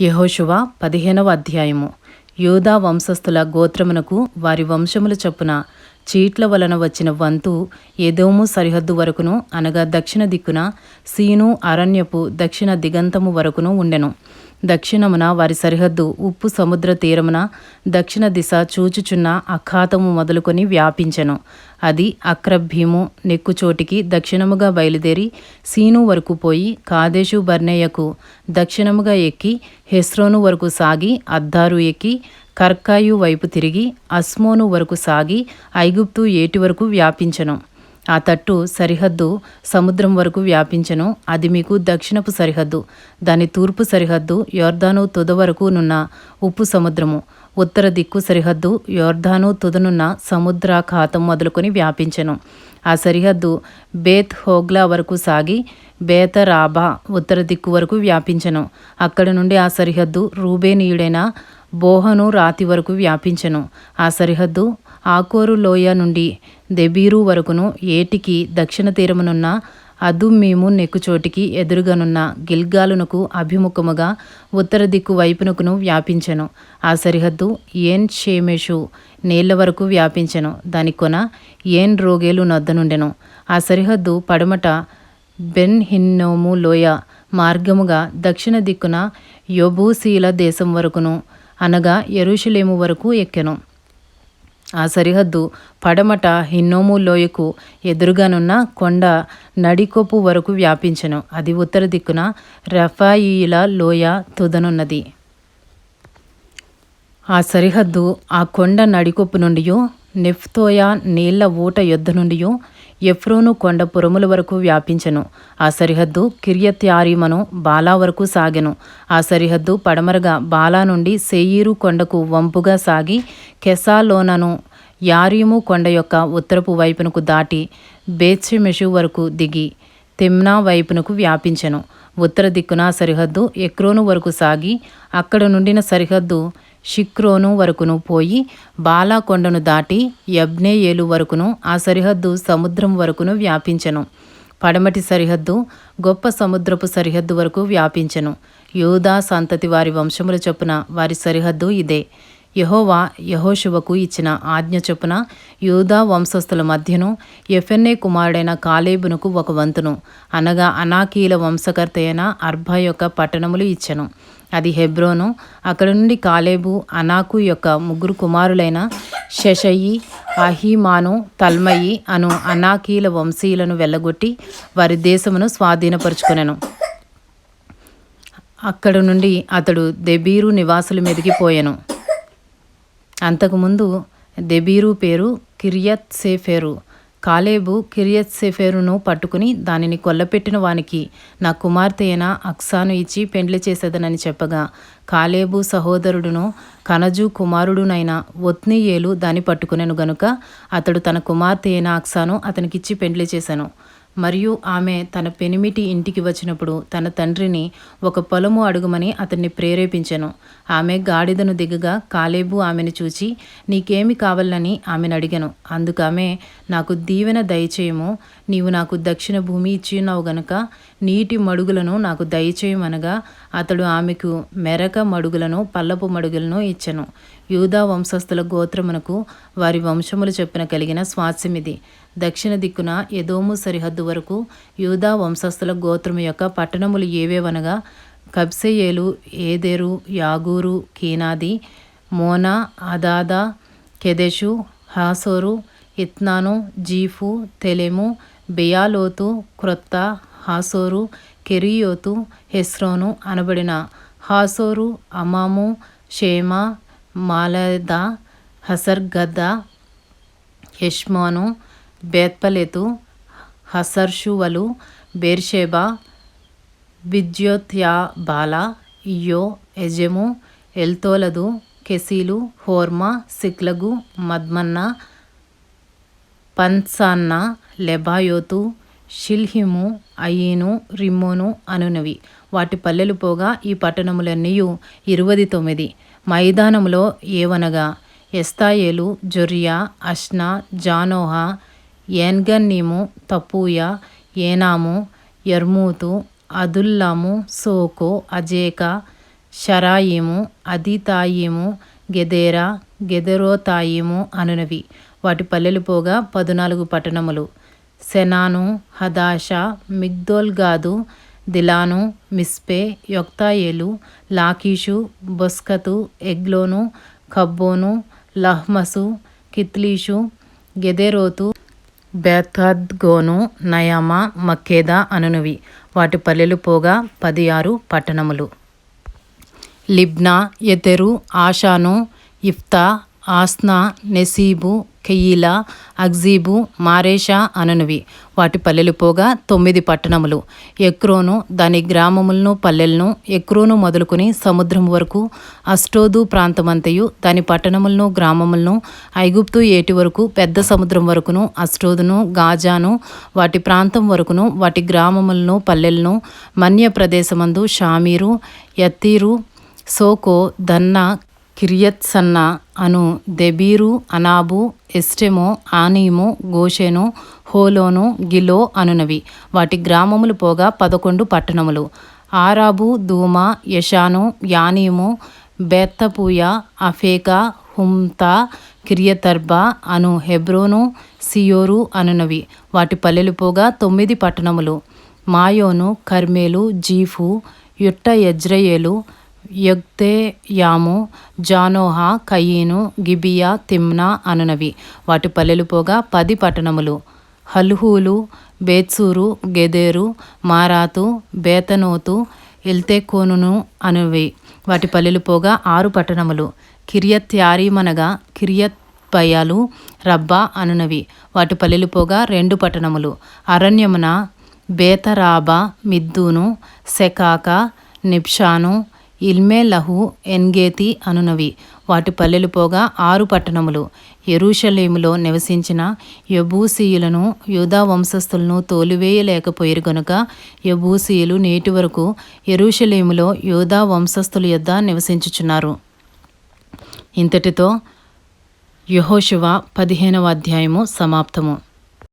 యహోశువ పదిహేనవ అధ్యాయము. యూదా వంశస్థుల గోత్రమునకు వారి వంశముల చొప్పున చీట్ల వలన వచ్చిన వంతు ఎదోము సరిహద్దు వరకును అనగా దక్షిణ దిక్కున సీను అరణ్యపు దక్షిణ దిగంతము వరకును ఉండెను. దక్షిణమున వారి సరిహద్దు ఉప్పు సముద్ర తీరమున దక్షిణ దిశ చూచుచున్న అఖాతము మొదలుకొని వ్యాపించెను. అది అక్రభీము నెక్కుచోటికి దక్షిణముగా బయలుదేరి సీను వరకు పోయి కాదేశు బర్నేయకు దక్షిణముగా ఎక్కి హెస్రోను వరకు సాగి అద్దారు ఎక్కి కర్కాయు వైపు తిరిగి అస్మోను వరకు సాగి ఐగుప్తు ఏటి వరకు వ్యాపించెను. ఆ తట్టు సరిహద్దు సముద్రం వరకు వ్యాపించెను. అది మీకు దక్షిణపు సరిహద్దు దాని తూర్పు సరిహద్దు యోర్దాను తుద వరకు నున్న ఉప్పు సముద్రము. ఉత్తర దిక్కు సరిహద్దు యోర్ధాను తుదనున్న సముద్రాఖాతం మొదలుకొని వ్యాపించను. ఆ సరిహద్దు బేత్ హోగ్లా వరకు సాగి బేతరాబా ఉత్తర దిక్కు వరకు వ్యాపించెను. అక్కడ నుండి ఆ సరిహద్దు రూబేనీయుడైన బోహను రాతి వరకు వ్యాపించెను. ఆ సరిహద్దు ఆకోరు లోయ నుండి దెబీరు వరకును ఏటికి దక్షిణ తీరమునున్న అదుమ్మీము నెక్కుచోటికి ఎదురుగానున్న గిల్గాలునకు అభిముఖముగా ఉత్తర దిక్కు వైపునకును వ్యాపించెను. ఆ సరిహద్దు ఏన్ షేమేషు నేళ్ళ వరకు వ్యాపించెను. దాని కొన ఏన్ రోగేలు నొద్దనుండెను. ఆ సరిహద్దు పడమట బెన్ హిన్నోము లోయ మార్గముగా దక్షిణ దిక్కున యొబూసీల దేశం వరకును అనగా ఎరుషులేము వరకు ఎక్కెను. ఆ సరిహద్దు పడమట హిన్నోము లోయకు ఎదురుగానున్న కొండ నడికొప్పు వరకు వ్యాపించెను. అది ఉత్తర దిక్కున రఫాయిల లోయ తుదనున్నది. ఆ సరిహద్దు ఆ కొండ నడికొప్పు నుండి నెఫ్తోయా నీళ్ళ ఊట యొద్ద నుండి ఎఫ్రోను కొండ పురముల వరకు వ్యాపించెను. ఆ సరిహద్దు కిర్యత్యారీమను బాలా వరకు సాగెను. ఆ సరిహద్దు పడమరగా బాలా నుండి సెయీరు కొండకు వంపుగా సాగి కెసాలోనను యారీము కొండ యొక్క ఉత్తరపు వైపునకు దాటి బేత్షెమెషు వరకు దిగి తిమ్నా వైపునకు వ్యాపించెను. ఉత్తర దిక్కున సరిహద్దు ఎక్రోను వరకు సాగి అక్కడ నుండిన సరిహద్దు షిక్రోను వరకును పోయి బాలాకొండను దాటి యబ్నేయేలు వరకును ఆ సరిహద్దు సముద్రం వరకును వ్యాపించెను. పడమటి సరిహద్దు గొప్ప సముద్రపు సరిహద్దు వరకు వ్యాపించెను. యూదా సంతతి వారి వంశముల చొప్పున వారి సరిహద్దు ఇదే. యహోవా యహోశివకు ఇచ్చిన ఆజ్ఞ చొప్పున యూదా వంశస్థుల మధ్యను ఎఫెన్ఏ కుమారుడైన కాలేబునకు ఒక వంతును అనగా అనాకీల వంశకర్త అయిన అర్భ యొక్క పట్టణములు ఇచ్చెను. అది హెబ్రోను. అక్కడ నుండి కాలేబు అనాకు యొక్క ముగ్గురు కుమారులైన శశయి అహిమాను తల్మయి అను అనాకీల వంశీయులను వెళ్ళగొట్టి వారి దేశమును స్వాధీనపరుచుకునెను. అక్కడ నుండి అతడు దెబీరు నివాసుల మీదకి పోయాను. అంతకుముందు దెబీరు పేరు కిరియత్ సేఫేరు కాలేబు కిరియత్ సెఫేరును పట్టుకుని దానిని కొల్లపెట్టిన వానికి నా కుమార్తె అయిన అక్సాను ఇచ్చి పెండ్లి చేసేదనని చెప్పగా కాలేబు సహోదరుడును కనజు కుమారుడునైన ఒత్నీయేలు దాన్ని పట్టుకునేను గనుక అతడు తన కుమార్తె అయిన అక్సాను అతనికిచ్చి పెండ్లి చేశాను మరియు ఆమె తన పెనిమిటి ఇంటికి వచ్చినప్పుడు తన తండ్రిని ఒక పొలము అడుగుమని అతన్ని ప్రేరేపించెను. ఆమె గాడిదను దిగగా కాలేబు ఆమెను చూచి నీకేమి కావాలని? ఆమెను అడిగాను. అందుకామె నాకు దీవెన దయచేయము. నీవు నాకు దక్షిణ భూమి ఇచ్చిన్నావు గనుక నీటి మడుగులను నాకు దయచేయమనగా అతడు ఆమెకు మెరక మడుగులను పల్లపు మడుగులను ఇచ్చెను. యూదా వంశస్థుల గోత్రమునకు వారి వంశములు చెప్పిన కలిగిన స్వాస్యమిది. దక్షిణ దిక్కున ఎదోము సరిహద్దు వరకు యూదా వంశస్థుల గోత్రము యొక్క పట్టణములు ఏవేవనగా కబ్సెయేలు ఏదెరు యాగూరు కీనాది మోనా అదాదా కెదెషు హాసోరు ఇత్నాను జీఫు తెలెము బెయాలోతు క్రొత్త హాసోరు కెరియోతు హెస్రోను అనబడిన హాసోరు అమాము షేమా మాలదా హసర్గద్ద హెష్మోను బేత్పలెతు హసర్షువలు బేర్షేబా బిద్యోత్యా బాలా ఇయో ఎజెము ఎల్తోలదు కెసీలు హోర్మా సిక్లగు మద్మన్న పన్సాన్న లెబాయోతు షిల్హిము అయీను రిమ్మోను అనునవి. వాటి పల్లెలు పోగా ఈ పట్టణములన్నీ ఇరువది తొమ్మిది. మైదానములో ఏవనగా ఎస్తాయేలు జొరియా అష్నా జానోహా ఏన్గన్నీము తపూయ ఏనాము యర్మూతు అదుల్లాము సోకో అజేక షరాయిము అదితాయిము గెదేరా గెదెరోతాయిము అనునవి. వాటి పల్లెలు పోగా పదునాలుగు పట్టణములు. సెనాను హదాష మిగ్దోల్గాదు దిలాను మిస్పే యొక్తాయేలు లాకీషు బొస్కతు ఎగ్లోను ఖబ్బోను లహ్మసు కిత్లీషు గెదెరోతు బేతద్గోను నయామా మక్కేదా అనునవి. వాటి పల్లెలు పోగా పది ఆరు పట్టణములు. లిబ్నా Ether Ashan Ifta Asna నెసీబు కెయీలా అగ్జీబు Mareshah అనునవి. వాటి పల్లెలు పోగా తొమ్మిది పట్టణములు. ఎక్రోను దాని గ్రామములను పల్లెలను ఎక్రోను మొదలుకొని సముద్రం వరకు అష్టోదు ప్రాంతమంతయు దాని పట్టణములను గ్రామములను ఐగుప్తు ఏటి వరకు పెద్ద సముద్రం వరకును అష్టోదును గాజాను వాటి ప్రాంతం వరకును వాటి గ్రామములను పల్లెలను మన్య ప్రదేశమందు షామీరు యత్తీరు సోకో దన్నా కిరియత్సన్నా అను దెబీరు అనాబు ఎస్టెమో ఆనీము గోషెను హోలోను గిలో అనునవి. వాటి గ్రామములు పోగా పదకొండు పట్టణములు. ఆరాబు దూమా యషాను యానీము బెత్తపూయ అఫేకా హుమ్తా కిరియతర్బా అను హెబ్రోను సియోరు అనునవి. వాటి పల్లెలు పోగా తొమ్మిది పట్టణములు. మాయోను కర్మేలు జీఫు యుట్ట యగ్తే యాము జానోహ కయీను గిబియా తిమ్నా అనునవి. వాటి పల్లెలు పోగా పది పట్టణములు. హల్హూలు బేత్సూరు గెదేరు మారాతు బేతనోతు ఎల్తేకోనును అనువి వాటి పల్లెలు పోగా ఆరు పట్టణములు. కిరియత్ యారీమనగా కిరియత్ పయాలు రబ్బా అనునవి. వాటి పల్లెలు పోగా రెండు పట్టణములు. అరణ్యమున బేతరాబా మిద్దూను సెకాక ఇల్మే లహు ఎన్గేతి అనునవి. వాటి పల్లెలు పోగా ఆరు పట్టణములు. ఎరూషలేములో నివసించిన యబూసీయులను యూదా వంశస్థులను తోలివేయలేకపోయారు గనుక యబూసీయులు నేటి వరకు ఎరూషలేములో యూదా వంశస్థుల యొద్ద నివసించుచున్నారు. ఇంతటితో యహోశివ పదిహేనవ అధ్యాయము సమాప్తము.